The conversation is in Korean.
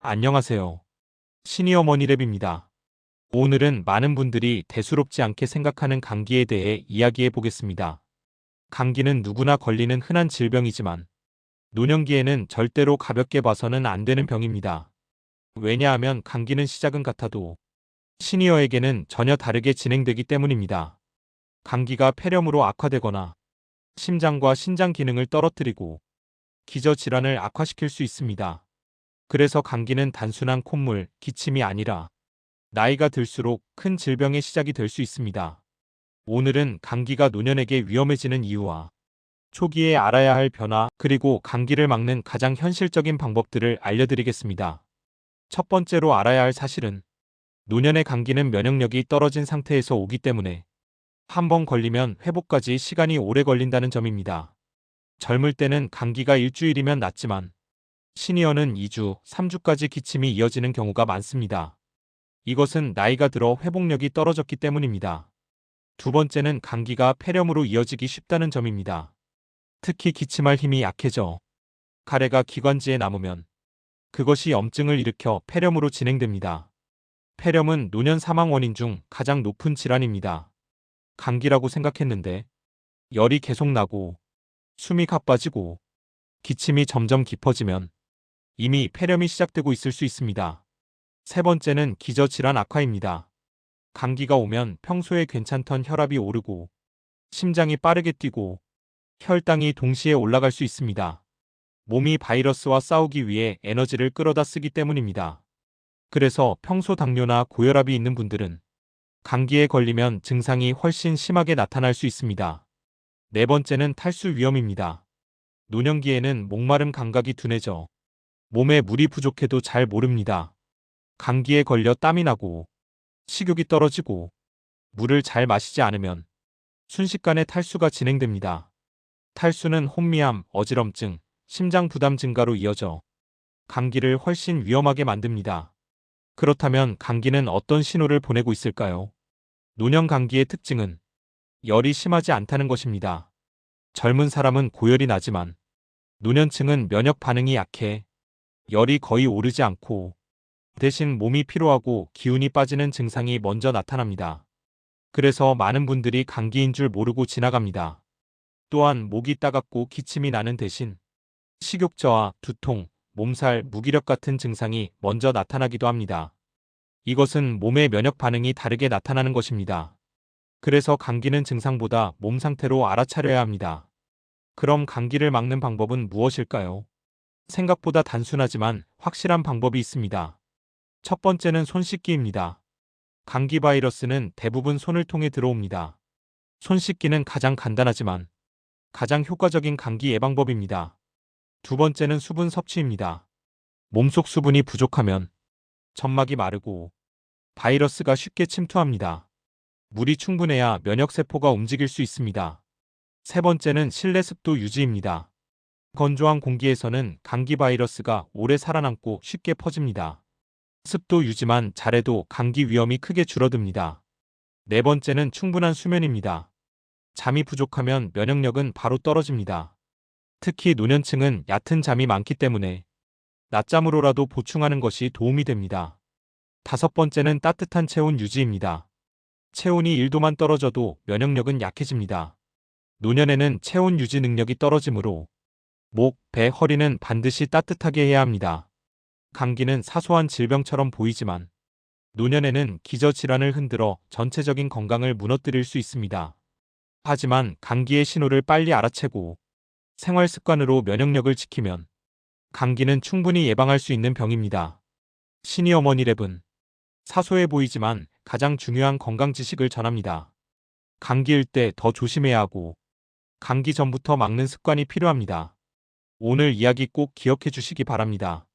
안녕하세요. 시니어머니 랩입니다. 오늘은 많은 분들이 대수롭지 않게 생각하는 감기에 대해 이야기해 보겠습니다. 감기는 누구나 걸리는 흔한 질병이지만 노년기에는 절대로 가볍게 봐서는 안 되는 병입니다. 왜냐하면 감기는 시작은 같아도 시니어에게는 전혀 다르게 진행되기 때문입니다. 감기가 폐렴으로 악화되거나 심장과 신장 기능을 떨어뜨리고 기저 질환을 악화시킬 수 있습니다. 그래서 감기는 단순한 콧물, 기침이 아니라 나이가 들수록 큰 질병의 시작이 될 수 있습니다. 오늘은 감기가 노년에게 위험해지는 이유와 초기에 알아야 할 변화, 그리고 감기를 막는 가장 현실적인 방법들을 알려드리겠습니다. 첫 번째로 알아야 할 사실은 노년의 감기는 면역력이 떨어진 상태에서 오기 때문에 한 번 걸리면 회복까지 시간이 오래 걸린다는 점입니다. 젊을 때는 감기가 일주일이면 낫지만 시니어는 2주, 3주까지 기침이 이어지는 경우가 많습니다. 이것은 나이가 들어 회복력이 떨어졌기 때문입니다. 두 번째는 감기가 폐렴으로 이어지기 쉽다는 점입니다. 특히 기침할 힘이 약해져 가래가 기관지에 남으면 그것이 염증을 일으켜 폐렴으로 진행됩니다. 폐렴은 노년 사망 원인 중 가장 높은 질환입니다. 감기라고 생각했는데 열이 계속 나고 숨이 가빠지고 기침이 점점 깊어지면 이미 폐렴이 시작되고 있을 수 있습니다. 세 번째는 기저질환 악화입니다. 감기가 오면 평소에 괜찮던 혈압이 오르고 심장이 빠르게 뛰고 혈당이 동시에 올라갈 수 있습니다. 몸이 바이러스와 싸우기 위해 에너지를 끌어다 쓰기 때문입니다. 그래서 평소 당뇨나 고혈압이 있는 분들은 감기에 걸리면 증상이 훨씬 심하게 나타날 수 있습니다. 네 번째는 탈수 위험입니다. 노년기에는 목마름 감각이 둔해져 몸에 물이 부족해도 잘 모릅니다. 감기에 걸려 땀이 나고 식욕이 떨어지고 물을 잘 마시지 않으면 순식간에 탈수가 진행됩니다. 탈수는 혼미함, 어지럼증, 심장 부담 증가로 이어져 감기를 훨씬 위험하게 만듭니다. 그렇다면 감기는 어떤 신호를 보내고 있을까요? 노년 감기의 특징은 열이 심하지 않다는 것입니다. 젊은 사람은 고열이 나지만 노년층은 면역 반응이 약해 열이 거의 오르지 않고 대신 몸이 피로하고 기운이 빠지는 증상이 먼저 나타납니다. 그래서 많은 분들이 감기인 줄 모르고 지나갑니다. 또한 목이 따갑고 기침이 나는 대신 식욕 저하, 두통, 몸살, 무기력 같은 증상이 먼저 나타나기도 합니다. 이것은 몸의 면역 반응이 다르게 나타나는 것입니다. 그래서 감기는 증상보다 몸 상태로 알아차려야 합니다. 그럼 감기를 막는 방법은 무엇일까요? 생각보다 단순하지만 확실한 방법이 있습니다. 첫 번째는 손 씻기입니다. 감기 바이러스는 대부분 손을 통해 들어옵니다. 손 씻기는 가장 간단하지만 가장 효과적인 감기 예방법입니다. 두 번째는 수분 섭취입니다. 몸속 수분이 부족하면 점막이 마르고 바이러스가 쉽게 침투합니다. 물이 충분해야 면역세포가 움직일 수 있습니다. 세 번째는 실내 습도 유지입니다. 건조한 공기에서는 감기 바이러스가 오래 살아남고 쉽게 퍼집니다. 습도 유지만 잘해도 감기 위험이 크게 줄어듭니다. 네 번째는 충분한 수면입니다. 잠이 부족하면 면역력은 바로 떨어집니다. 특히 노년층은 얕은 잠이 많기 때문에 낮잠으로라도 보충하는 것이 도움이 됩니다. 다섯 번째는 따뜻한 체온 유지입니다. 체온이 1도만 떨어져도 면역력은 약해집니다. 노년에는 체온 유지 능력이 떨어지므로 목, 배, 허리는 반드시 따뜻하게 해야 합니다. 감기는 사소한 질병처럼 보이지만 노년에는 기저질환을 흔들어 전체적인 건강을 무너뜨릴 수 있습니다. 하지만 감기의 신호를 빨리 알아채고 생활 습관으로 면역력을 지키면 감기는 충분히 예방할 수 있는 병입니다. 시니어머니 랩은 사소해 보이지만 가장 중요한 건강 지식을 전합니다. 감기일 때 더 조심해야 하고 감기 전부터 막는 습관이 필요합니다. 오늘 이야기 꼭 기억해 주시기 바랍니다.